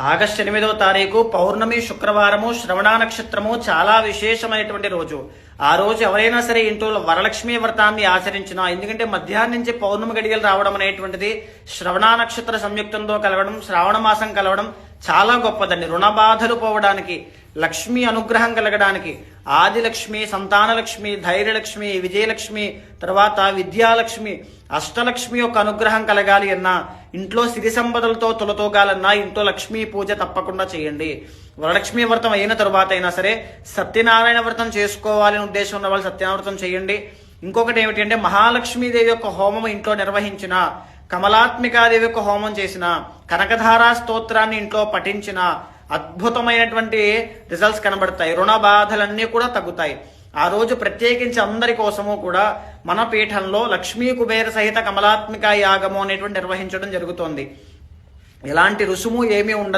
August ఎనిమిదవ తారీఖు పౌర్ణమి శుక్రవారము శ్రవణ నక్షత్రము చాలా విశేషమైనటువంటి రోజు. ఆ రోజు ఎవరైనా సరే ఇంట్లో వరలక్ష్మి వ్రతాన్ని ఆచరించినా ఎందుకంటే మధ్యాహ్నం నుంచి పౌర్ణమి గడియలు రావడం అనేటువంటిది శ్రవణ నక్షత్ర సంయుక్తంతో కలవడం శ్రావణ మాసం కలవడం చాలా గొప్పదండి. రుణ బాధలు పోవడానికి లక్ష్మి అనుగ్రహం కలగడానికి. ఆదిలక్ష్మి సంతానలక్ష్మి ధైర్యలక్ష్మి విజయలక్ష్మి తర్వాత విద్యాలక్ష్మి అష్టలక్ష్మి యొక్క అనుగ్రహం కలగాలి అన్నా ఇంట్లో సిరి సంపదలతో తొలతోగాలన్నా ఇంట్లో లక్ష్మీ పూజ తప్పకుండా చేయండి. వరలక్ష్మి వ్రతం అయిన తరువాత అయినా సరే సత్యనారాయణ వ్రతం చేసుకోవాలని ఉద్దేశం ఉన్న వాళ్ళు సత్యనారాయణ వ్రతం చేయండి. ఇంకొకటి ఏమిటి అంటే మహాలక్ష్మీదేవి యొక్క హోమం ఇంట్లో నిర్వహించిన కమలాత్మికాదేవి యొక్క హోమం చేసిన కనకధారా స్తోత్రాన్ని ఇంట్లో పఠించిన అద్భుతమైనటువంటి రిజల్ట్స్ కనబడతాయి. రుణ బాధలన్నీ కూడా తగ్గుతాయి. ఆ రోజు ప్రత్యేకించి అందరి కోసము కూడా మన పీఠంలో లక్ష్మీ కుబేర సహిత కమలాత్మిక యాగము అనేటువంటి నిర్వహించడం జరుగుతోంది. ఎలాంటి రుసుము ఏమీ ఉండదు.